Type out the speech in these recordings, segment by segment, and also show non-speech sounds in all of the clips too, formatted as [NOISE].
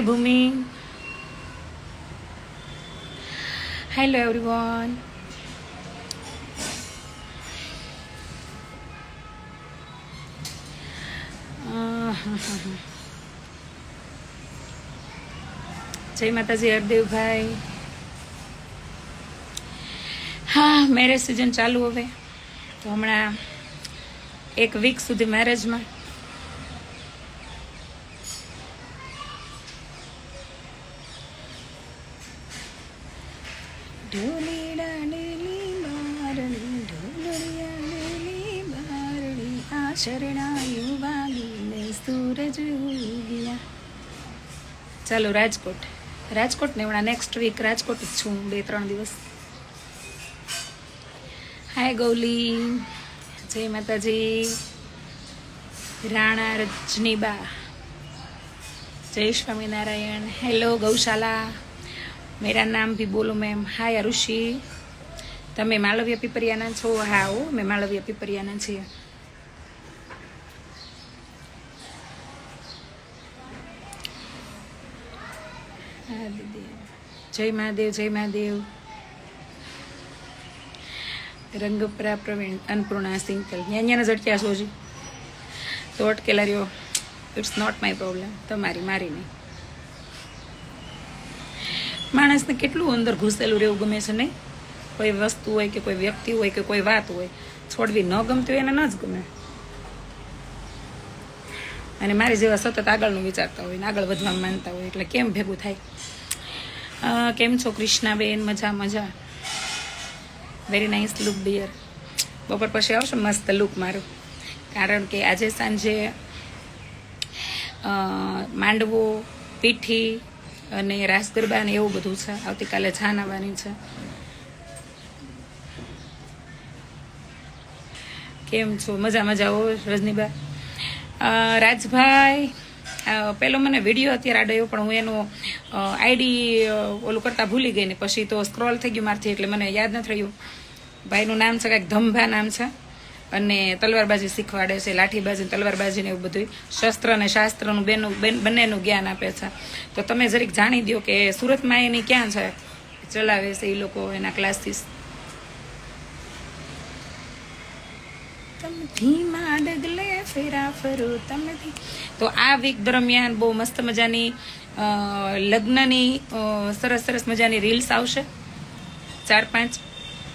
હાય ભૂમિ hello everyone જય માતાજી હરદેવભાઈ હા મેરેજ સિઝન ચાલુ હવે. તો હમણાં એક વીક સુધી મેરેજમાં ચાલો રાજકોટ. રાજકોટ ને હમણાં નેક્સ્ટ વીક રાજકોટ જ છું બે, ત્રણ દિવસ. હાય ગૌલી. જય માતાજી. રાણા રજનીબા. જય સ્વામિનારાયણ. હેલો ગૌશાલા. મેરા નામ ભી બોલો મેમ હાય ઋષિ તમે માલવ્ય પીપરિયાના છો? હા, હો, મેં માલવ્ય પીપરિયાના છીએ. જય મહાદેવ જય મહાદેવ. રંગપરા પ્રવીણ, અન્નપૂર્ણા સિંકલ ન્યાના ઝટક્યા સોજી? તો અટકેલા રહ્યો. ઇટ્સ નોટ માય પ્રોબ્લેમ તમારી, મારી નહીં. માણસને કેટલું અંદર ઘૂસેલું રહેવું ગમે છે નહીં? કોઈ વસ્તુ હોય કે કોઈ વ્યક્તિ હોય કે કોઈ વાત હોય, છોડવી ન ગમતી હોય એને ન જ ગમે. અને મારી જેવા સતત આગળનું વિચારતા હોય ને આગળ વધવા માનતા હોય, એટલે કેમ ભેગું થાય? કેમ છો કૃષ્ણાબેન? મજા મજા. વેરી નાઇસ લુક બિયર બપોર પછી આવશે મસ્ત લુક મારું. કારણ કે આજે સાંજે માંડવો, પીઠી અને રાસ ગરબા ને એવું બધું છે. આવતીકાલે જાન આવવાની છે. કેમ છો? મજા મજા હો, રજનીબા? રાજભાઈ પેલો મને વીડિયો અત્યારે આડ્યો, પણ હું એનો આઈડી ઓલું કરતા ભૂલી ગઈ ને, પછી તો સ્ક્રોલ થઈ ગયું મારથી, એટલે મને યાદ ન થયું ભાઈનું નામ છે, કાંઈક ધંભા નામ છે, અને તલવારબાજી શીખવાડે છે, લાઠીબાજી તલવારબાજી ને એવું બધું શસ્ત્ર અને શાસ્ત્રનું બેનું, બેન- બંનેનું જ્ઞાન આપે છે. તો તમે જરીક જાણી દો કે સુરતમાં એની ક્યાં છે? ચલાવે છે એ લોકો એના ક્લાસીસ તમે ધીમા ડગલે ફેરા ફરો તો આ વીક દરમિયાન બહુ મસ્ત મજાની લગ્નની સરસ સરસ મજાની રીલ્સ આવશે. ચાર પાંચ.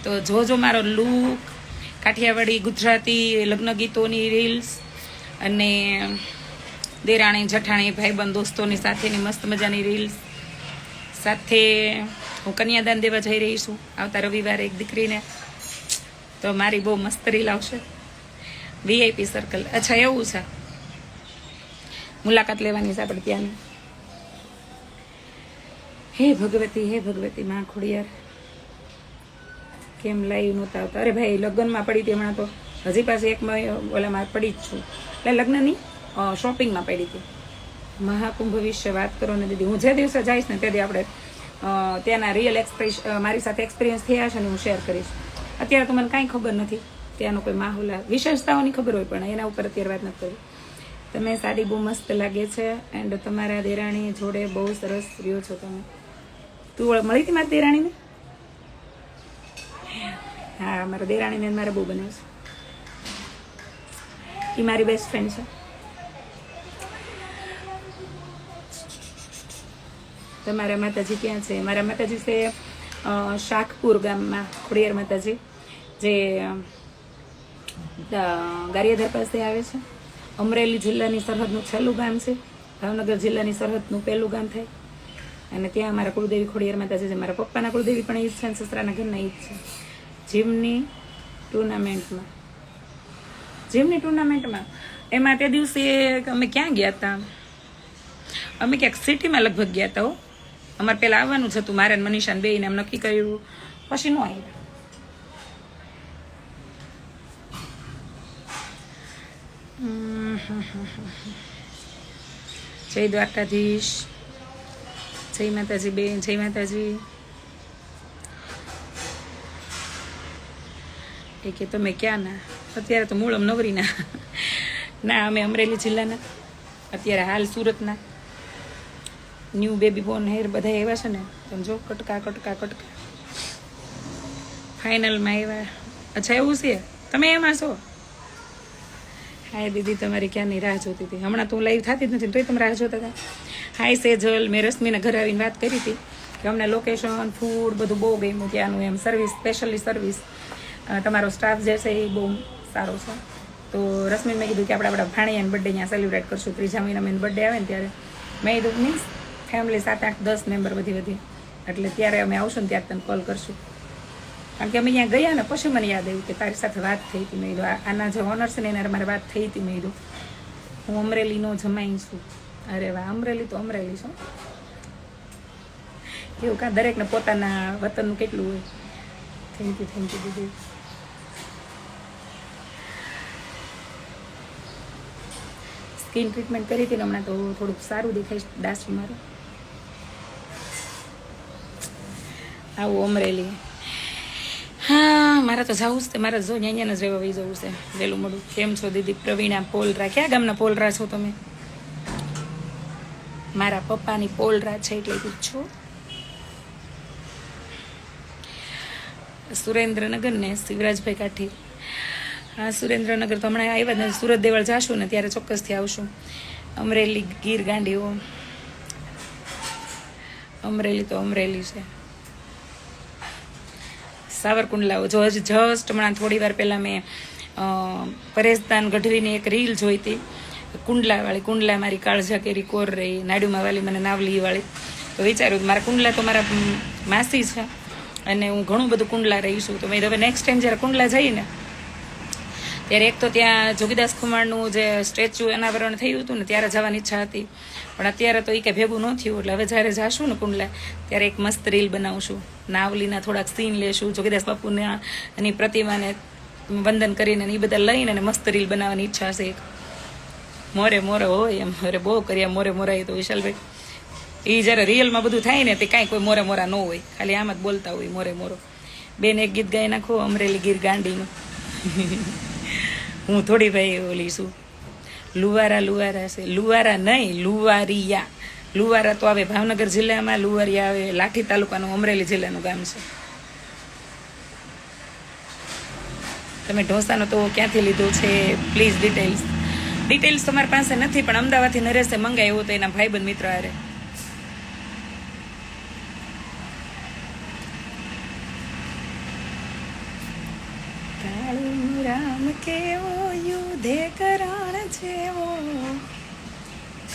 તો જોજો મારો લુક, કાઠિયાવાડી, ગુજરાતી લગ્ન ગીતોની રીલ્સ અને દેરાણી, જઠાણી, ભાઈબંધ, દોસ્તોની સાથેની મસ્ત મજાની રીલ્સ. સાથે હું કન્યાદાન દેવા જઈ રહી છું. આવતા રવિવારે એક દીકરીને. તો મારી બહુ મસ્ત રીલ આવશે. વીઆઈપી સર્કલ અચ્છા, એવું છે. મુલાકાત લેવાની છે આપણે ત્યાંની. હે ભગવતી હે ભગવતી માં ખોડિયાર. કેમ લાઈવ નહોતા આવતા? અરે ભાઈ, લગ્નમાં પડી હતી હમણાં તો. હજી પાછી એક ઓલામાં પડી જ છું. એટલે લગ્નની શોપિંગમાં પડી હતી. મહાકુંભ વિશે વાત કરો ને દીદી. હું જે દિવસે જઈશ ને તે દી આપણે ત્યાંના રિયલ એક્સપ્રેસ મારી સાથે એક્સપિરિયન્સ થયા છે ને હું શેર કરીશ. અત્યારે તો મને કાંઈ ખબર નથી. ત્યાંનો કોઈ માહોલ વિશેષતાઓની ખબર હોય પણ એના ઉપર અત્યારે વાત નથી કરી. તમે સાડી બહુ મસ્ત લાગે છે એન્ડ તમારા દેરાણી જોડે બહુ સરસ રહ્યો છો તમે. તું મળી હતી મારી દેરાણીને? હા, મારા દેરાણીને મારે બહુ બને છે. એ મારી બેસ્ટ ફ્રેન્ડ છે. તમારા માતાજી ક્યાં છે? મારા માતાજી છે શાખપુર ગામમાં, ખોડિયાર માતાજી, જે ગારિયાધાર પાસે આવે છે. અમરેલી જિલ્લાની સરહદનું છેલ્લું ગામ છે. ભાવનગર જિલ્લાની સરહદનું પહેલું ગામ થાય. અને ત્યાં અમારા કુળદેવી ખોડિયાર માતાજી છે. મારા પપ્પાના કુળદેવી પણ જ છે સસરાના ઘરના એ છે. જીમની ટુર્નામેન્ટમાં જીમની ટુર્નામેન્ટમાં, એમાં તે દિવસે અમે ક્યાં ગયા હતા અમે ક્યાંક સિટીમાં લગભગ ગયા હતા હો. અમારે પહેલાં આવવાનું જ હતું. મારે મનીષાને બેયને એમ નક્કી કર્યું. પછી ન આવ્યા. [LAUGHS] જય દ્વારકાધીશ. જય માતાજી બેન, જય માતાજી. એ કે તમે ક્યાં ના અત્યારે તો મૂળમ નવરીના [LAUGHS] ના, અમે અમરેલી જિલ્લાના. અત્યારે હાલ સુરતના. ન્યૂ બેબી બોર્ન હેર બધા એવા છે ને, તમે જો કટકા કટકા કટકા. ફાઇનલમાં આવ્યા. અચ્છા, એવું છે? તમે એમાં છો? હાય દીદી, તમારી ક્યાંની રાહ જોતી હતી? હમણાં તો લાઈવ થતી જ નથી તોય તમે રાહ જોતા હતા. હાય સેજલ, મેં રશ્મિના ઘરે આવીને વાત કરી હતી કે અમને લોકેશન ફૂડ બધું બહુ ગમ્યું ત્યાંનું એમ સર્વિસ સ્પેશિયલી સર્વિસ તમારો સ્ટાફ જે છે એ બહુ સારો છે. તો રશ્મિને મેં કીધું કે આપણે આપણા ભાણિયાની બર્થડે અહીંયા સેલિબ્રેટ કરશું. ત્રીજા મહિનામાં બર્થડે આવે ને ત્યારે. મેં કીધું મીન્સ ફેમિલી સાત, આઠ, દસ મેમ્બર બધી બધી. એટલે ત્યારે અમે આવશું ને ત્યારે તને કોલ કરશું. કારણ કે અમે અહીંયા ગયા ને, પછી મને યાદ આવ્યું કે તારી સાથે વાત થઈ હતી મેં આના જે ઓનર્સ ને એના મારે વાત થઈ હતી મેં હું અમરેલીનો જમાઈ છું. અરે વાહ, અમરેલી તો અમરેલી છું એવું કાં દરેકને પોતાના વતનનું કેટલું હોય. થેન્ક યુ થેન્ક યુ દીદી સ્કિન ટ્રીટમેન્ટ કરી હતી ને હમણાં તો થોડુંક સારું દેખાય ડાસું મારું. આવું અમરેલી. મારે તો જવું તે. મારે જો અહીંયા જ રહેવા વહી જવું છે. વહેલું મોડું કેમ છો દીદી? પ્રવીણા પોલરા. ક્યાં ગામના પોલરા છો તમે? મારા પપ્પાની પોલરા છે એટલે પૂછો સુરેન્દ્રનગર ને શિવરાજભાઈ કાઠી. હા, સુરેન્દ્રનગર તો હમણાં આવ્યા ને સુરત દેવળ જાશું ને ત્યારે ચોક્કસથી આવશું. અમરેલી ગીર ગાંડીઓ. અમરેલી તો અમરેલી છે. સાવરકુંડલાઓ જો હજી જસ્ટ હમણાં થોડી વાર પહેલાં મેં પરેશદાન ગઢવીની એક રીલ જોઈ હતી. કુંડલાવાળી, કુંડલા મારી કાળજા કેરી કોર રહી નાડુમાં વાલી મને નાવલી વાળી. તો વિચાર્યું મારા કુંડલા તો મારા માસી છે. અને હું ઘણું બધું કુંડલા રહી છું. તો મેં હવે નેક્સ્ટ ટાઈમ જ્યારે કુંડલા જઈએ ને ત્યારે એક તો ત્યાં જોગીદાસ ખુમાણનું જે સ્ટેચ્યુ અનાવરણ થયું હતું ને, ત્યારે જવાની ઈચ્છા હતી. પણ અત્યારે તો એ કંઈ ભેગું ન થયું, એટલે હવે જ્યારે જાશું ને કુંડલા, ત્યારે એક મસ્ત રીલ બનાવશું. નાવલીના થોડાક સીન લેશું, જોગીદાસ બાપુના એની પ્રતિમાને વંદન કરીને એ બધા લઈને અને મસ્ત રીલ બનાવવાની ઈચ્છા છે એક. મોરે મોરે હોય એમ, અરે બહુ કર્યા, મોરે મોરા એ તો વિશાલભાઈ. એ જ્યારે રિયલમાં બધું થાય ને, તે કાંઈ કોઈ મોરે મોરા ન હોય. ખાલી આમ જ બોલતા હોય મોરે મોરો. બેન એક ગીત ગાઈ નાખો, અમરેલી ગીર ગાંડીનું. [LAUGHS] હું થોડી ભાઈ ઓલી છું. લુવારા લુવારા છે. લુવારા નહીં, લુવારિયા. લુવારા તો આવે ભાવનગર જિલ્લામાં, લુવારિયા આવે લાઠી તાલુકાનું અમરેલી જિલ્લાનું ગામ છે. તમે ઢોસાનો તો ક્યાંથી લીધો છે? પ્લીઝ ડિટેલ્સ ડિટેલ્સ તમારી પાસે નથી, પણ અમદાવાદથી નરેશે મંગાવ્યો તો એના ભાઈબંધ મિત્ર હારે કાળું રામ કેવો યુધે કરાણ જેવો?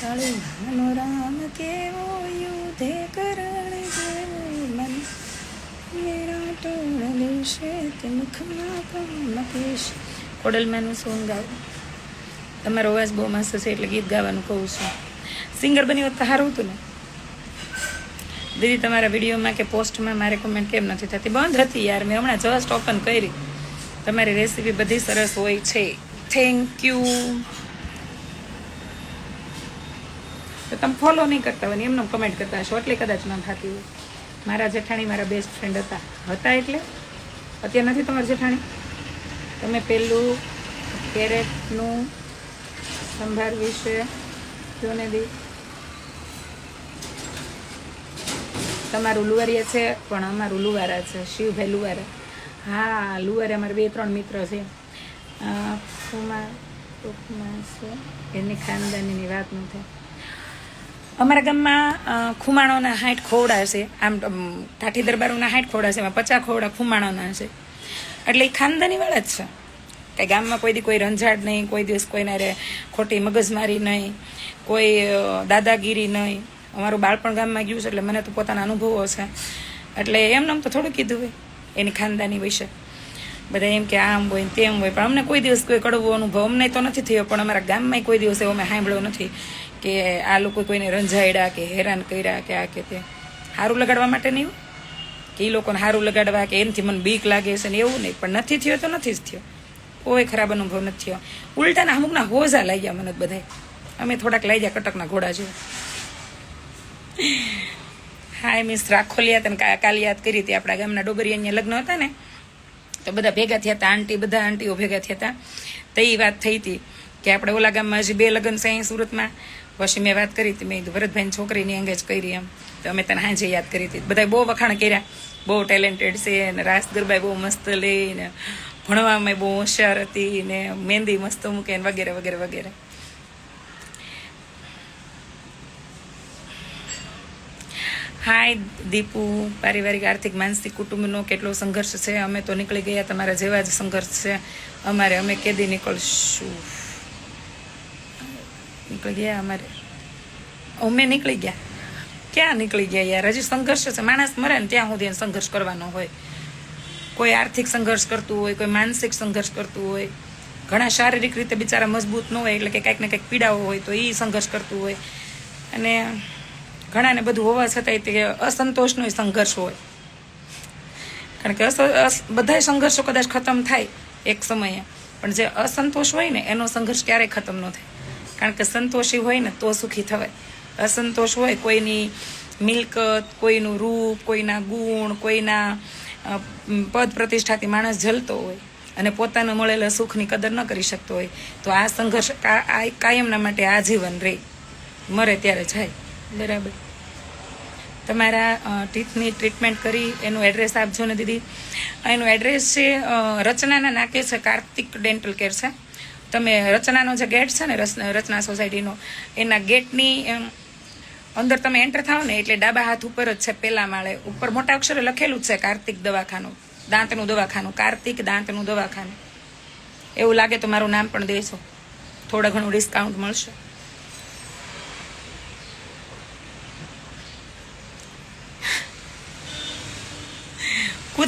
કાળું ભાનો રામ કેવો યુધે કરણ જેવો? મન મેરા ટોળ લેશે તે મુખમાં પણ કેશ કોડલમાંનું સોંગ ગાવું. તમારો અવાજ બહુ મસ્ત છે એટલે ગીત ગાવાનું કહું છું. સિંગર બની હોત તો સારું હતું ને? દીદી, તમારા વિડીયોમાં કે પોસ્ટમાં મારે કોમેન્ટ કેમ નથી થતી? બંધ હતી યાર. મેં હમણાં જસ્ટ ઓપન કરી. તમારી રેસીપી બધી સરસ હોય છે. થેન્ક યુ તો તમે ફોલો નહીં કરતા હોય ને એમને કમેન્ટ કરતા હશો, એટલે કદાચ ન થતી હોય. મારા જેઠાણી મારા બેસ્ટ ફ્રેન્ડ હતા. હતા એટલે? અત્યારે નથી તમારા જેઠાણી? તમે પેલું કેરેટનું સંભાર વિશે જો ને દી. તમારું લુવારિયા છે, પણ અમારું લુવારા છે, શિવભાઈ લુવારા. હા લુવારા અમારે બે, ત્રણ મિત્ર છે. કુમાર ટૂંકમાં છે. એની ખાનદાનીની વાત ન થાય. અમારા ગામમાં ખુમાણોના હાઠ ખોવડા છે. આમ કાઠી દરબારોના હાઠ ખોવડા છે, એમાં પચાસ ખોવડા ખુમાણોના છે. એટલે એ ખાનદાનીવાળા જ છે. કે ગામમાં કોઈ દી કોઈ રંજાડ નહીં, કોઈ દિવસ કોઈને રે ખોટી મગજમારી નહીં, કોઈ દાદાગીરી નહીં. અમારું બાળપણ ગામમાં ગયું છે, એટલે મને તો પોતાના અનુભવો છે. એટલે એમને આમ તો થોડું કીધું હોય. એની ખાનદાની વિશે. બધા એમ કે આમ હોય તેમ હોય. પણ અમને કોઈ દિવસ કોઈ કડવો અનુભવ અમને તો નથી થયો, પણ અમારા ગામમાં કોઈ દિવસ એવો અમે સાંભળ્યો નથી કે આ લોકો કોઈને રંજાયડા કે હેરાન કર્યા કે આ કે તે. સારું લગાડવા માટે નહીં કે એ લોકોને સારું લગાડવા કે એનાથી મને બીક લાગે છે ને એવું નહીં, પણ નથી થયો તો નથી જ થયો. કોઈ ખરાબ અનુભવ નથી થયો. ઉલટાના અમુકના હોજા લાગ્યા મને બધાય. અમે થોડાક લઈ ગયા કટકના ઘોડા જેવા. હાય મિસ રાખોલિયાત તને કાલે યાદ કરી હતી, આપણા ગામના ડોબરિયાના લગ્ન હતા ને? તો બધા ભેગા થયા હતા, આંટી બધા આંટીઓ ભેગા થયા હતા. તો એ વાત થઈ હતી કે આપણે ઓલા ગામમાં હજી બે લગ્ન છે અહીં સુરતમાં. પછી મેં વાત કરી હતી, મેં કીધું, ભરતભાઈની છોકરીની એંગેજ કરી એમ. તો અમે તને હાજે યાદ કરી હતી. બધા બહુ વખાણ કર્યા. બહુ ટેલેન્ટેડ છે ને, રાસ ગરબાઈ બહુ મસ્ત લઈને ભણવામાં બહુ હોશિયાર હતી ને, મહેંદી મસ્ત મૂકે વગેરે વગેરે વગેરે. હાય દીપુ પારિવારિક આર્થિક માનસિક કુટુંબનો કેટલો સંઘર્ષ છે? અમે તો નીકળી ગયા તમારા જેવા જ સંઘર્ષ છે. અમારે, અમે કેદી નીકળશું. નીકળી ગયા અમારે. અમે નીકળી ગયા. ક્યાં નીકળી ગયા યાર? હજી સંઘર્ષ છે. માણસ મરે ને ત્યાં સુધી સંઘર્ષ કરવાનો હોય. કોઈ આર્થિક સંઘર્ષ કરતું હોય, કોઈ માનસિક સંઘર્ષ કરતું હોય. ઘણા શારીરિક રીતે બિચારા મજબૂત ન હોય, એટલે કે કંઈક ને કંઈક પીડાઓ હોય તો એ સંઘર્ષ કરતું હોય. અને ઘણાને બધું હોવા છતાંય તે અસંતોષનો સંઘર્ષ હોય. કારણ કે બધાય સંઘર્ષો કદાચ ખતમ થાય એક સમયે, પણ જે અસંતોષ હોય ને, એનો સંઘર્ષ ક્યારેય ખતમ ન થાય. કારણ કે સંતોષી હોય ને, તો સુખી થવાય. અસંતોષ હોય કોઈની મિલકત, કોઈનું રૂપ, કોઈના ગુણ, કોઈના પદ પ્રતિષ્ઠાથી માણસ જલતો હોય અને પોતાને મળેલા સુખની કદર ન કરી શકતો હોય, તો આ સંઘર્ષ કાયમના માટે આજીવન રહે મરે ત્યારે જાય. બરાબર. તમારા ટીથની ટ્રીટમેન્ટ કરી, એનું એડ્રેસ આપજો ને દીદી. એનું એડ્રેસ છે રચનાના નાકે છે, કાર્તિક ડેન્ટલ કેર છે. તમે રચનાનો જે ગેટ છે ને રચના સોસાયટીનો એના ગેટની અંદર તમે એન્ટર થાવ ને, એટલે ડાબા હાથ ઉપર જ છે, પેલા માળે. ઉપર મોટા અક્ષરે લખેલું જ છે, કાર્તિક દવાખાનું. દાંતનું દવાખાનું. કાર્તિક દાંતનું દવાખાનું. એવું લાગે તો મારું નામ પણ દેશો. થોડા ઘણું ડિસ્કાઉન્ટ મળશે.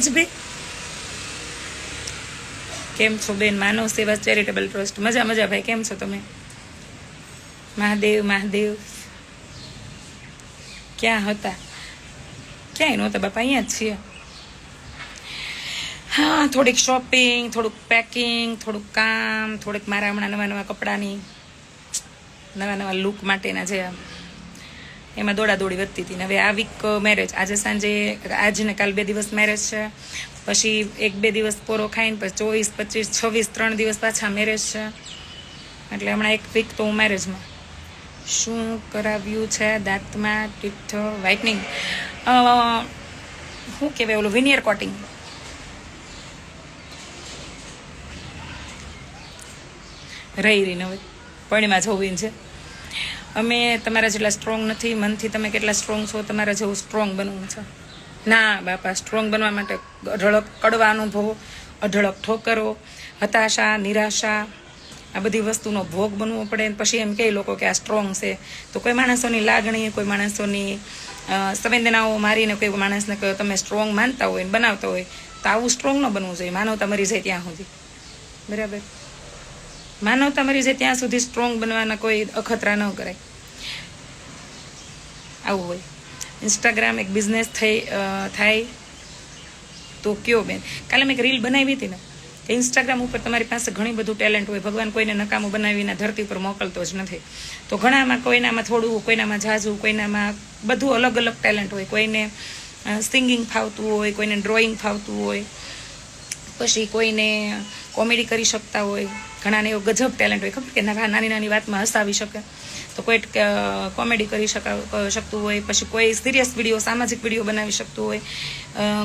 કુછ કેમ છો બેન? માનવ સેવા ચેરિટેબલ ટ્રસ્ટ. મજા મજા ભાઈ, કેમ છો તમે? મહાદેવ મહાદેવ. ક્યાં હતા? ક્યાંય નહોતા બાપા, અહીંયા જ છીએ. હા, થોડીક શોપિંગ થોડુંક પેકિંગ થોડુંક કામ, થોડીક મારા હમણાં નવા નવા કપડાની નવા નવા લુક માટેના જે એમાં દોડાદોડી વધતી હતી ને હવે આ વીક મેરેજ આજે સાંજે આજ ને કાલ બે દિવસ મેરેજ છે. પછી એક બે દિવસ પોરો ખાઈને, પછી ચોવીસ, પચીસ, છવ્વીસ, ત્રણ દિવસ પાછા મેરેજ છે. એટલે હમણાં એક વીક તો હું મેરેજમાં શું કરાવ્યું છે? દાંતમાં ટીથ વ્હાઇટનિંગ શું કહેવાય ઓલું? વિનિયર કોટિંગ રહી રહીને હવે. પણીમાં જવું છે. અમે તમારા જેટલા સ્ટ્રોંગ નથી, મનથી તમે કેટલા સ્ટ્રોંગ છો, તમારા જેવું સ્ટ્રોંગ બનવું છે. ના બાપા સ્ટ્રોંગ બનવા માટે અઢળક કડવા અનુભવો, અઢળક ઠોકરો, હતાશા, નિરાશા, આ બધી વસ્તુનો ભોગ બનવો પડે. પછી એમ કહે લોકો કે આ સ્ટ્રોંગ છે. તો કોઈ માણસોની લાગણી, કોઈ માણસોની સંવેદનાઓ મારીને કોઈ માણસને કહ્યું તમે સ્ટ્રોંગ માનતા હોય બનાવતા હોય, તો આવું સ્ટ્રોંગ ન બનવું જોઈએ. માનવતા મરી જાય ત્યાં સુધી. બરાબર? માનવતા મરી જાય ત્યાં સુધી સ્ટ્રોંગ બનવાના કોઈ અખતરા ન કરાય. આવું હોય. ઇન્સ્ટાગ્રામ એક બિઝનેસ થઈ થાય તો કયો બેન? કાલે મેં એક રીલ બનાવી હતી ને, કે ઇન્સ્ટાગ્રામ ઉપર તમારી પાસે ઘણી બધું ટેલેન્ટ હોય. ભગવાન કોઈને નકામું બનાવીને ધરતી ઉપર મોકલતો જ નથી. તો ઘણામાં કોઈનામાં થોડું, કોઈનામાં ઝાઝું, કોઈનામાં બધું અલગ અલગ ટેલેન્ટ હોય. કોઈને સિંગિંગ ફાવતું હોય, કોઈને ડ્રોઈંગ ફાવતું હોય. પછી કોઈને કોમેડી કરી શકતા હોય. ઘણાને એવો ગજબ ટેલેન્ટ હોય. ખબર કે નાની નાની વાતમાં હસાવી શકે. તો કોઈ કોમેડી કરી શકા શકતું હોય. પછી કોઈ સિરિયસ વીડિયો સામાજિક વીડિયો બનાવી શકતું હોય.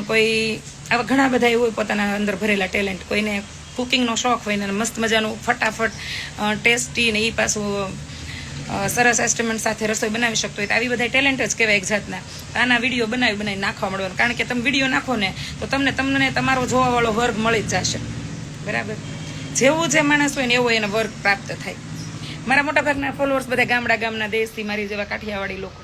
કોઈ આવા ઘણા બધા એવું હોય પોતાના અંદર ભરેલા ટેલેન્ટ કોઈને કુકિંગનો શોખ હોય ને મસ્ત મજાનું ફટાફટ ટેસ્ટી ને એ પાછું સરસ એસ્ટિમેન્ટ સાથે રસોઈ બનાવી શકતો હોય. તો આવી બધા ટેલેન્ટ જ કહેવાય એક જાતના. આના વીડિયો બનાવી બનાવી નાખવા મળવાનું. કારણ કે તમે વીડિયો નાખો ને, તો તમને તમને તમારો જોવાવાળો વર્ગ મળી જ જશે. બરાબર? જેવું જે માણસ હોય ને એવો એને વર્ગ પ્રાપ્ત થાય. મારા મોટાભાગના ફોલોઅર્સ બધા ગામડા ગામના દેશથી, મારી જેવા કાઠિયાવાડી લોકો.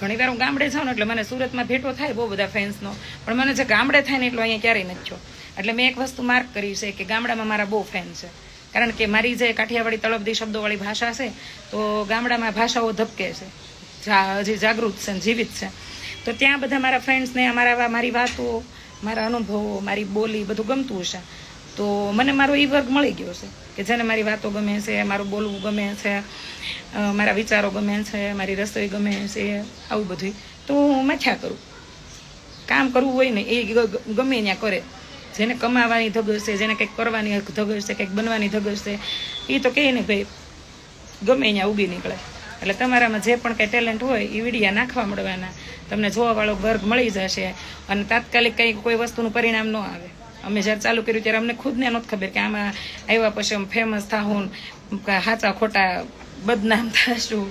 ઘણી વાર હું ગામડે જાઉં ને એટલે મને સુરતમાં ભેટો થાય બહુ બધા ફેન્સનો પણ મને જે ગામડે થાય ને એટલો અહીંયા ક્યારેય નથી છો એટલે મેં એક વસ્તુ માર્ક કરી છે કે ગામડામાં મારા બહુ ફેન છે. કારણ કે મારી જે કાઠિયાવાડી તળપદી શબ્દોવાળી ભાષા છે, તો ગામડામાં ભાષાઓ ધબકે છે. હજી જાગૃત છે જીવિત છે. તો ત્યાં બધા મારા ફ્રેન્ડ્સને અમારા મારી વાતો, મારા અનુભવો, મારી બોલી બધું ગમતું હશે. તો મને મારો એ વર્ગ મળી ગયો છે કે જેને મારી વાતો ગમે છે, મારું બોલવું ગમે છે મારા વિચારો ગમે છે, મારી રસોઈ ગમે છે, આવું બધું તો હું મથ્યા કરું. કામ કરવું હોય ને એ ગમે ત્યાં કરે. જેને કમાવાની ધગશ છે, જેને કંઈક કરવાની ધગશ છે, કંઈક બનવાની ધગ છે એ તો કહે ને ભાઈ, ગમે ત્યાં ઉગી નીકળે. એટલે તમારામાં જે પણ કંઈ ટેલેન્ટ હોય એ વિડીયા નાખવા મળવાના. તમને જોવાવાળો વર્ગ મળી જશે અને તાત્કાલિક કંઈ કોઈ વસ્તુનું પરિણામ ન આવે. અમે જ્યારે ચાલુ કર્યું ત્યારે અમને ખુદને નહોતી ખબર કે આમાં આવ્યા પછી અમે ફેમસ થાહું હાચા ખોટા બદનામ થશું,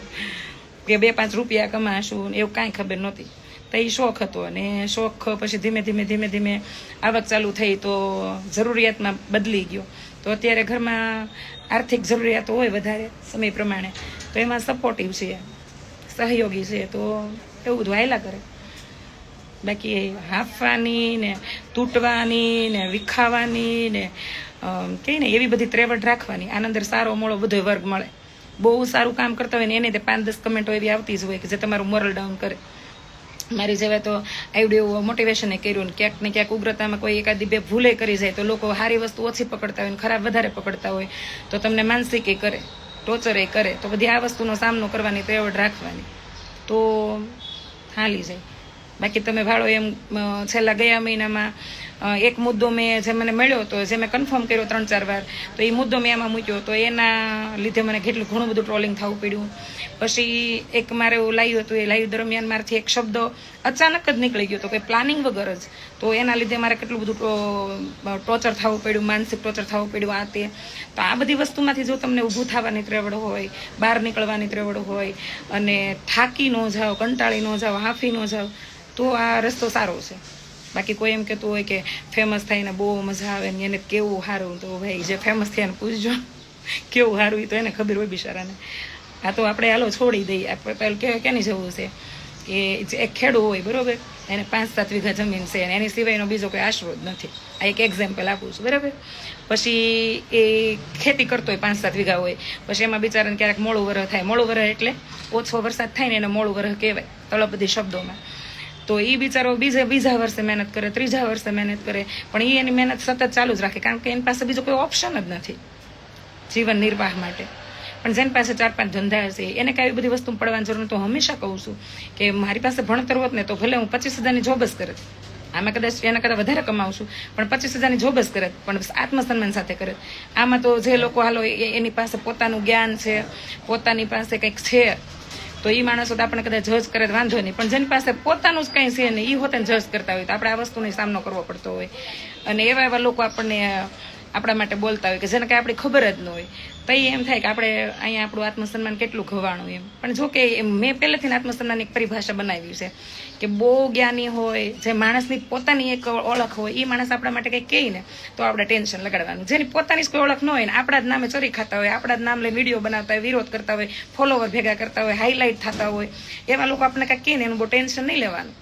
કે બે પાંચ રૂપિયા કમાશું એવું કાંઈ ખબર નહોતી. તો એ શોખ હતો અને શોખ પછી ધીમે ધીમે ધીમે ધીમે આવક ચાલુ થઈ તો જરૂરિયાતમાં બદલી ગયો. તો અત્યારે ઘરમાં આર્થિક જરૂરિયાતો હોય વધારે સમય પ્રમાણે, તો એમાં સપોર્ટિવ છે, સહયોગી છે, તો એવું બધું હાયલા કરે. બાકી હાંફવાની ને તૂટવાની ને વિખાવાની ને કહે ને એવી બધી ત્રેવડ રાખવાની. આના અંદર સારો મોળો બધો વર્ગ મળે. બહુ સારું કામ કરતા હોય ને એને તે પાંચ દસ કમેન્ટો એવી આવતી જ હોય કે જે તમારું મોરલ ડાઉન કરે. મારી જેવા તો આવડ્યું મોટિવેશન કર્યું ને ક્યાંક ને ક્યાંક ઉગ્રતામાં કોઈ એકાદી બે ભૂલે કરી જાય તો લોકો સારી વસ્તુ ઓછી પકડતા હોય ને ખરાબ વધારે પકડતા હોય તો તમને માનસિક એ કરે ટોર્ચર એ કરે. તો બધી આ વસ્તુનો સામનો કરવાની, ત્રેવડ રાખવાની. તો હાલી જાય. બાકી તમે ભાડો એમ છેલ્લા ગયા મહિનામાં એક મુદ્દો મેં જે મને મળ્યો હતો, જે મેં કન્ફર્મ કર્યો ત્રણ ચાર વાર, તો એ મુદ્દો મેં આમાં મૂક્યો તો એના લીધે મને કેટલું ઘણું બધું ટ્રોલિંગ થવું પડ્યું. પછી એક મારે એવું લાવ્યું હતું, એ લાઈવ દરમિયાન મારાથી એક શબ્દ અચાનક જ નીકળી ગયો તો કે પ્લાનિંગ વગર જ. તો એના લીધે મારે કેટલું બધું ટોર્ચર થવું પડ્યું, માનસિક ટોર્ચર થવું પડ્યું આ તે. તો આ બધી વસ્તુમાંથી જો તમને ઊભું થવાની ત્રેવડ હોય, બહાર નીકળવાની ત્રેવડ હોય, અને થાકી ન જાઓ કંટાળી ન જાઓ હાંફી ન જાઓ તો આ રસ્તો સારો છે. બાકી કોઈ એમ કહેતું હોય કે ફેમસ થઈને બહુ મજા આવે ને એને કેવું સારું, તો ભાઈ જે ફેમસ થયા એને પૂછજો. કેવું સારું એ તો એને ખબર હોય બિચારાને. આ તો આપણે હાલો છોડી દઈએ. આપણે પેલું કે, કેની જવું છે? કે એક ખેડૂ હોય, બરોબર? એને પાંચ સાત વીઘા જમીન છે અને એની સિવાયનો બીજો કોઈ આશરો જ નથી. આ એક એક્ઝામ્પલ આપું છું, બરાબર? પછી એ ખેતી કરતો હોય પાંચ સાત વીઘા હોય. પછી એમાં બિચારાને ક્યારેક મોળું વરહ થાય. મોળું વરહ એટલે ઓછો વરસાદ થાય ને એને મોળું વરહ કહેવાય. તળપદી શબ્દોમાં. તો એ બિચારો બીજા બીજા વર્ષે મહેનત કરે, ત્રીજા વર્ષે મહેનત કરે, પણ એ એની મહેનત સતત ચાલુ જ રાખે, કારણ કે એની પાસે બીજો કોઈ ઓપ્શન જ નથી જીવન નિર્વાહ માટે પણ જેની પાસે ચાર પાંચ ધંધા હશે, એને કાંઈ બધી વસ્તુ પડવાની જરૂર. તો હંમેશા કહું છું કે મારી પાસે ભણતર હોત ને તો ભલે હું પચીસ હજારની જોબ જ કરત, આમાં કદાચ એના કરતાં વધારે કમાવું છું, પણ પચીસ હજારની જોબ જ કરત, પણ આત્મસન્માન સાથે કરત આમાં તો જે લોકો હાલો એની પાસે પોતાનું જ્ઞાન છે, પોતાની પાસે કંઈક છે તો એ માણસો તો આપણે કદાચ જજ કરે વાંધો નહીં. પણ જેની પાસે પોતાનું જ કંઈ છે ને એ હોતે જજ કરતા હોય. તો આપણે આ વસ્તુનો સામનો કરવો પડતો હોય. અને એવા એવા લોકો આપણને આપણા માટે બોલતા હોય કે જેને કાંઈ આપણી ખબર જ ન હોય. તો એ એમ થાય કે આપણે અહીંયા આપણું આત્મસન્માન કેટલું ખવાણું એમ. પણ જો કે મેં પહેલેથી આત્મસન્માનની એક પરિભાષા બનાવી છે. કે બહુ જ્ઞાની હોય, જે માણસની પોતાની એક ઓળખ હોય એ માણસ આપણા માટે કંઈક કહે ને, તો આપણે ટેન્શન લગાડવાનું. જેની પોતાની જ કોઈ ઓળખ ન હોય ને, આપણા જ નામે ચરી ખાતા હોય, આપણા જ નામ લઈ વીડિયો બનાવતા હોય, વિરોધ કરતા હોય ફોલોવર ભેગા કરતા હોય હાઇલાઇટ થતા હોય, એવા લોકો આપણે કંઈક કહે ને, એનું બહુ ટેન્શન નહીં લેવાનું.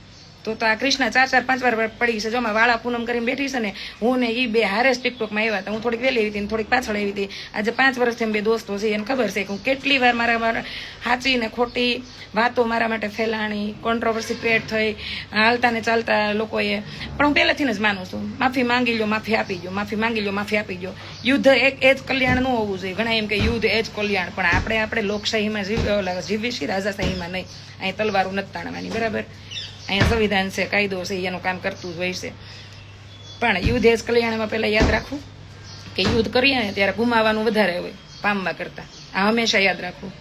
તો તો આ કૃષ્ણ ચાર ચાર પાંચ વાર પડી છે. જો આમાં વાળા પૂનમ કરીને બેઠી છે ને, હું ને એ બે હારે જ ટિકટોકમાં આવ્યા હતા. હું થોડીક વહેલી હતી થોડીક પાછળ આવી હતી. આજે પાંચ વર્ષથી બે દોસ્તો છે, એને ખબર છે કે હું કેટલી વાર મારા સાચી ને ખોટી વાતો મારા માટે ફેલાણી કોન્ટ્રોવર્સી ક્રિએટ થઈ, હાલતા ને ચાલતા લોકોએ. પણ હું પહેલેથી જ માનું છું. માફી માંગી લો માફી આપી દો માફી માંગી લો માફી આપી દો યુદ્ધ એક એ જ કલ્યાણ ન હોવું જોઈએ. ઘણા એમ કે યુદ્ધ એ જ કલ્યાણ. પણ આપણે આપણે લોકશાહીમાં જીવ છીએ, રાજાશાહીમાં નહીં. અહીં તલવારું નથી તાણવાની. બરાબર? અહીંયા સંવિધાન છે, કાયદો છે, એનું કામ કરતું જ હોય છે. પણ યુદ્ધ એ કલ્યાણમાં પહેલાં યાદ રાખવું કે યુદ્ધ કરીએ ને ત્યારે ગુમાવાનું વધારે હોય, પામવા કરતાં. આ હંમેશા યાદ રાખવું.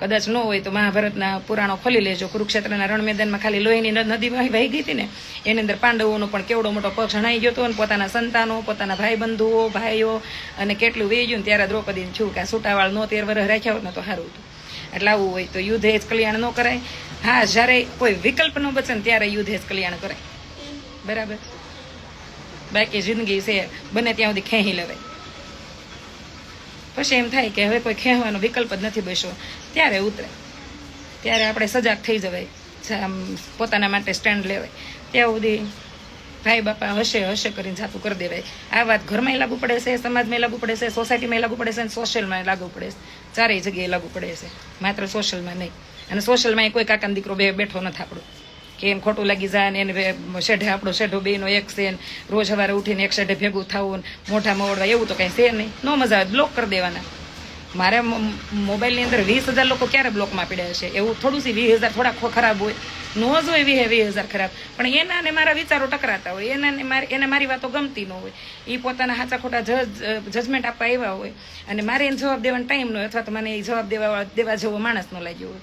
કદાચ ન હોય તો મહાભારતના પુરાણો ખોલી લેજો. કુરુક્ષેત્રના રણ મેદાનમાં ખાલી લોહીની નદી વહી વહી ગઈ હતી ને, એની અંદર પાંડવોનો પણ કેવડો મોટો પગ જણાઈ ગયો હતો અને પોતાના સંતાનો, પોતાના ભાઈ બંધુઓ ભાઈઓ અને કેટલું વેઈ ગયું ત્યારે દ્રૌપદીને છું કે આ સૂટાવાળ નો તેર વરસ રાખ્યા હોત ને તો સારું હતું. એટલે આવું હોય તો યુદ્ધ એ કલ્યાણ ન કરાય. હા, જ્યારે કોઈ વિકલ્પ ન બચે ત્યારે યુદ્ધ એ કલ્યાણ કરાય. બરાબર? બાકી જિંદગી છે, બને ત્યાં સુધી ખેંચી લેવાય. પછી એમ થાય કે હવે કોઈ ખેંચવાનો વિકલ્પ જ નથી બેસવો ત્યારે ઉતરે. ત્યારે આપણે સજાગ થઈ જવાય. પોતાના માટે સ્ટેન્ડ લેવાય. ત્યાં સુધી ભાઈ, બાપા, હશે હશે કરીને જાતું કરી દેવાય. આ વાત ઘરમાં લાગુ પડે છે સમાજમાં લાગુ પડે છે સોસાયટીમાં લાગુ પડે છે અને સોશિયલમાં લાગુ પડે છે. ચારેય જગ્યાએ લાગુ પડે છે. માત્ર સોશિયલમાં નહીં. અને સોશિયલમાં કોઈ કાકાનો દીકરો બે બેઠો નથી આપણો. કે એમ ખોટું લાગી જાય ને એને શેઢે આપણો, શેઢો બેનો એક છે રોજ સવારે ઉઠીને એક શેઢે ભેગું થવું મોઢા મોડવા એવું તો કાંઈ છે નહીં. ન મજા આવે, બ્લોક કરી દેવાના. મારે મોબાઈલની અંદર વીસ હજાર લોકો ક્યારે બ્લોકમાં પડ્યા છે એવું થોડું સી વીસ હજાર થોડા ખરાબ હોય. ન જ હોય વીસ વીસ હજાર ખરાબ. પણ એના ને મારા વિચારો ટકરાતા હોય. એના ને મારી, એને મારી વાતો ગમતી ન હોય. એ પોતાના સાચા ખોટા જજ, જજમેન્ટ આપવા આવ્યા હોય. અને મારે એને જવાબ દેવાનો ટાઈમ ન હોય અથવા તો મને એ જવાબ દેવા દેવા જેવો માણસ ન લાગ્યો હોય.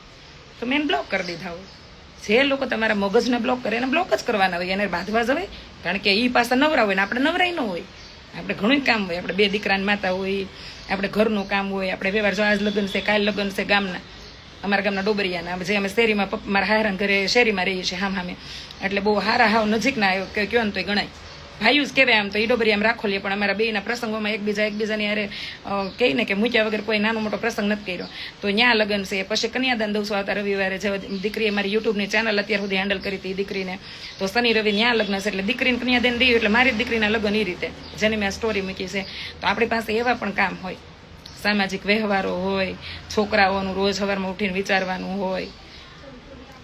તો મેં એને બ્લોક કરી દીધા હોય. જે લોકો તમારા મગજને બ્લોક કરે એને બ્લોક જ કરવાના હોય. એને બાંધવા જવાય. કારણ કે એ પાસે નવરા હોય ને આપણે નવરાય ન હોય. આપણે ઘણું કામ હોય. આપણે બે દીકરાની માતા હોય. આપણે ઘરનું કામ હોય, આપણે વ્યવહાર જો આજ લગ્ન છે, કાલ લગ્ન છે ગામના. અમારા ગામના ડોબરિયાના. જે અમે શેરીમાં મારા હારા ઘરે શેરીમાં રહીએ છીએ, હામ હામે. એટલે બહુ હારા હાવ નજીકના કયો ને તોય ગણાય. ભાઈયું જ કહેવાય આમ તો એ ડોબરી આમ રાખો લઈએ પણ અમારા બેના પ્રસંગોમાં એકબીજા એકબીજાની યારે કહે ને કે મૂક્યા વગર કોઈ નાનો મોટો પ્રસંગ નથી કર્યો. તો ત્યાં લગ્ન છે, પછી કન્યાદાન દઉં છું આવતા રવિવારે. જે દીકરીએ મારી યુટ્યુબની ચેનલ અત્યાર સુધી હેન્ડલ કરી હતી દીકરીને. તો શનિ, રવિ ત્યાં લગ્ન છે, એટલે દીકરીને કન્યાદાન દઈએ, એટલે મારી દીકરીના લગ્ન એ રીતે. જેની મેં સ્ટોરી મૂકી છે. તો આપણી પાસે એવા પણ કામ હોય. સામાજિક વ્યવહારો હોય, છોકરાઓનું રોજ સવારમાં ઉઠીને વિચારવાનું હોય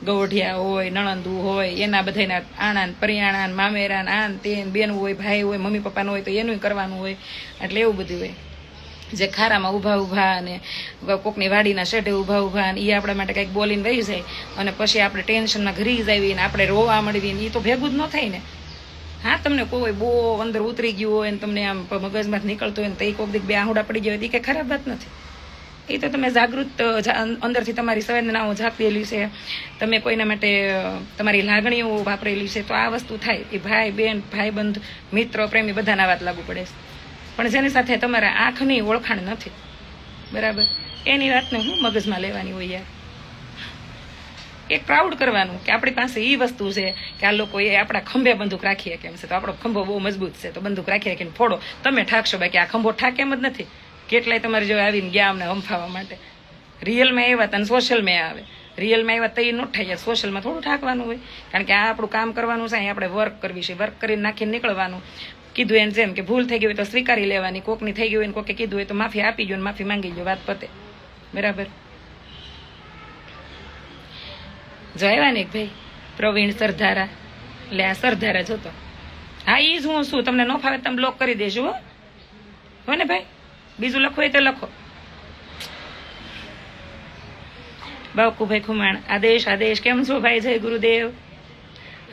ગૌઢિયા હોય, નણંદુ હોય, એના બધાના આણાન પરિયાણાન મામેરાન, આન, તેન, બેન હોય, ભાઈ હોય, મમ્મી પપ્પાનું હોય, તો એનું કરવાનું હોય. એટલે એવું બધું હોય. જે ખારામાં ઊભા ઊભા અને કોકની વાડીના શેઢે ઊભા ઊભા અને એ આપણા માટે કંઈક બોલીને વહી જાય અને પછી આપણે ટેન્શનમાં ઘરી જાવી ને આપણે રોવા મળવી ને એ તો ભેગું જ ન થાય ને. હા, તમને કોઈ બહુ અંદર ઉતરી ગયું હોય ને તમને આમ મગજમાંથી નીકળતું હોય ને તો એ કોક દીક બે આહુડા પડી ગયા હોય એ કંઈ ખરાબ વાત નથી. એ તો તમે જાગૃત અંદરથી તમારી સંવેદનાઓ ઝાંપેલી છે. તમે કોઈના માટે તમારી લાગણીઓ વાપરેલી છે. તો આ વસ્તુ થાય એ ભાઈ બેન ભાઈબંધ મિત્ર, પ્રેમી બધાના વાત લાગુ પડે પણ જેની સાથે તમારા આંખની ઓળખાણ નથી, બરાબર? એની વાતને હું મગજમાં લેવાની હોય યાર. એક પ્રાઉડ કરવાનું કે આપણી પાસે એ વસ્તુ છે કે આ લોકો એ આપણા ખંભે બંદૂક રાખીએ કેમ છે. તો આપણો ખંભો બહુ મજબૂત છે. તો બંદૂક રાખીએ કે ફોડો. તમે ઠાકશો બાકી આ ખંભો ઠાક એમ જ નથી. કેટલાય તમારે જો આવીને ગયા અમને હંફાવા માટે. રિયલમાં આવ્યા હતા અને સોશિયલમાં આવે. રિયલમાં આવ્યા તો એ થઈ થાય સોશિયલમાં થોડું ઠાકવાનું હોય. કારણ કે આ આપણું કામ કરવાનું છે અહીં આપણે વર્ક કરવી છે. વર્ક કરીને નાખીને નીકળવાનું. કીધું એને જેમ કે ભૂલ થઈ ગઈ હોય તો સ્વીકારી લેવાની. કોકની થઈ ગઈ હોય ને કોકે કીધું હોય તો માફી આપી ગયો ને માફી માંગી ગયો વાત પતે. બરાબર? જો આવ્યા ને ભાઈ, પ્રવીણ સરધારા. એટલે આ સરધારા જોતો. હા એ જ હું શું તમને ન ફાવે તમે બ્લોક કરી દેજો, હો. ને ભાઈ? બીજું લખવું હોય તો લખો. બાવકુભાઈ ખુમાણ, આદેશ આદેશ, કેમ છો ભાઈ? જય ગુરુદેવ.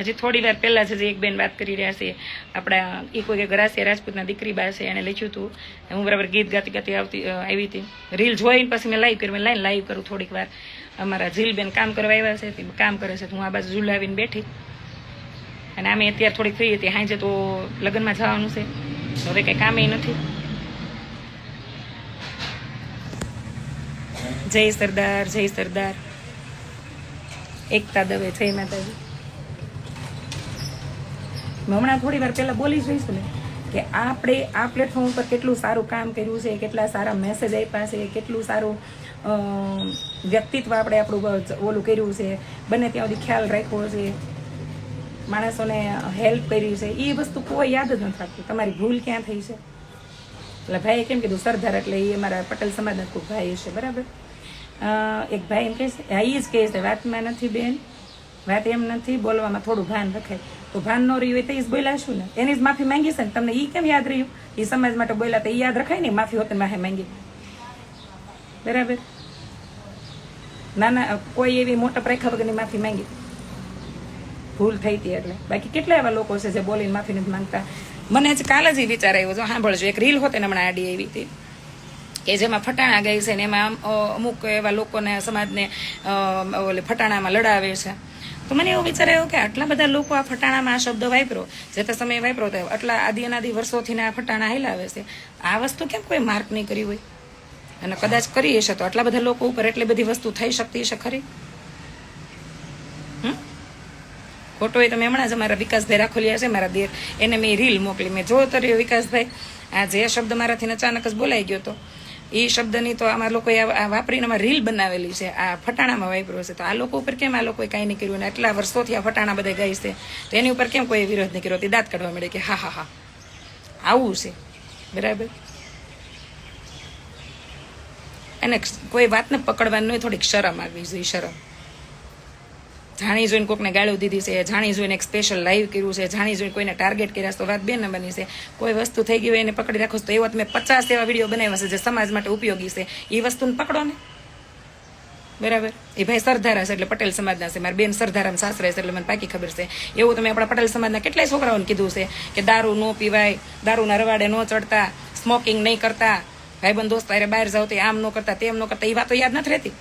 હજી થોડી વાર પહેલાં જ એક બેન વાત કરી રહ્યા છે. આપણા એ કોઈ ગરાસિયા રાજપૂતના દીકરી બા છે એણે લખ્યું હતું. હું બરાબર ગીત ગાતી ગાતી આવતી આવી હતી. રીલ જોઈને પછી મેં લાઈવ કરી, મેં લાઈન લાઈવ કરું થોડીક વાર. અમારા ઝીલબેન કામ કરવા આવ્યા છે કામ કરે છે હું આ બાજુ ઝુલાવીને બેઠી. અને અમે અત્યારે થોડીક ફ્રી હતી, હાંજે તો લગ્નમાં જવાનું છે. હવે કંઈ કામે નથી. જય સરદાર જય સરદાર. એકતા દવે, જય માતાજી. હમણાં થોડી વાર પહેલાં બોલી જોઈશું ને, કે આપણે આ પ્લેટફોર્મ ઉપર કેટલું સારું કામ કર્યું છે, કેટલા સારા મેસેજ આપ્યા છે, કેટલું સારું વ્યક્તિત્વ આપણે આપણું ઓલું કર્યું છે, બને ત્યાં સુધી ખ્યાલ રાખ્યો છે, માણસોને હેલ્પ કરી છે એ વસ્તુ કોઈ યાદ જ નથી રાખતું તમારી ભૂલ ક્યાં થઈ છે? એટલે ભાઈએ કેમ કીધું, સરદાર એટલે એ અમારા પટેલ સમાજના ખૂબ ભાઈ છે બરાબર? એક ભાઈ એમ કહે છે હા એ જ કહે છે, વાતમાં નથી બેન, વાત એમ નથી, બોલવામાં થોડું ભાન રખાય. તો ભાન ન રહ્યું હોય તો એ જ બોલાશું ને? એની જ માફી માંગી ને? તમને એ કેમ યાદ રહ્યું? એ સમાજ માટે બોલ્યા તો એ યાદ રખાય ને માફી હોત માહે માંગી. બરાબર? ના ના કોઈ એવી મોટા પ્રેખા વગરની માફી માંગી. ભૂલ થઈ હતી એટલે. બાકી કેટલા એવા લોકો છે જે બોલીને માફી નથી માંગતા? મને જ કાલે જ વિચાર આવ્યો હતો સાંભળજો, એક રીલ હોતે ને હમણાં આડી આવી હતી, કે જેમાં ફટાણા ગાય છે ને એમાં અમુક એવા લોકોને સમાજને ઓલે ફટાણામાં લડાવે છે. તો મને એવો વિચાર આવ્યો કે આટલા બધા લોકો આ ફટાણામાં આ શબ્દ વાપરો, જે તે સમયે વાપરો તો આટલા આદિ અનાદિ વર્ષોથી આ ફટાણા હેલાવે છે. આ વસ્તુ કેમ કોઈ માર્ક નહીં કરી હોય? અને કદાચ કરી હશે તો આટલા બધા લોકો ઉપર એટલી બધી વસ્તુ થઈ શકતી હશે ખરી હમ? ખોટો હોય તમે હમણાં જ અમારા વિકાસભાઈ રાખોલિયા છે, મારા દેર. એને મેં રીલ મોકલી, મેં જોયો તો રહ્યો વિકાસભાઈ. આ જે શબ્દ મારાથી અચાનક જ બોલાઈ ગયો તો. એ શબ્દની તો અમારા લોકોએ આ વાપરીને અમારે રીલ બનાવેલી છે. આ ફટાણામાં વાપર્યો છે. તો આ લોકો ઉપર કેમ આ લોકોએ કાંઈ નહીં કર્યું? અને આટલા વર્ષોથી આ ફટાણા બધા ગાય છે. તો એની ઉપર કેમ કોઈ વિરોધ નહીં કર્યો? તે દાંત કાઢવા મળે કે હા હા હા. આવું છે. બરાબર? અને કોઈ વાતને પકડવાની થોડીક શરમ આવવી જોઈએ, શરમ. જાણી જોઈને કોકને ગાળો દીધી છે, જાણી જોઈને એક સ્પેશિયલ લાઈવ કર્યું છે, જાણી જોઈને કોઈને ટાર્ગેટ કર્યા છે, તો વાત બે નંબરની છે. કોઈ વસ્તુ થઈ ગઈ હોય એને પકડી રાખો તો એવા તમે પચાસ એવા વીડિયો બનાવ્યા છે જે સમાજ માટે ઉપયોગી છે. એ વસ્તુને પકડો ને. બરાબર? એ ભાઈ સરધારા છે એટલે પટેલ સમાજના છે. મારી બેન સરધારામ સાસરે છે એટલે મને પાકી ખબર છે. એવું તમે આપણા પટેલ સમાજના કેટલાય છોકરાઓને કીધું છે કે દારૂ ન પીવાય, દારૂના રવાડે ન ચડતા સ્મોકિંગ નહીં કરતા, ભાઈબંધ દોસ્ત અરે બહાર જાવ તો આમ ન કરતા, તેમ ન કરતા એ વાતો યાદ નથી રહેતી.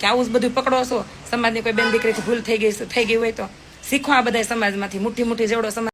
કે આવું જ બધું પકડો છો. સમાજની કોઈ બેન દીકરીથી ભૂલ થઈ ગઈ થઈ ગઈ હોય તો શીખો આ બધા સમાજમાંથી. મુઠ્ઠી મુઠ્ઠી જેવડો સમાજ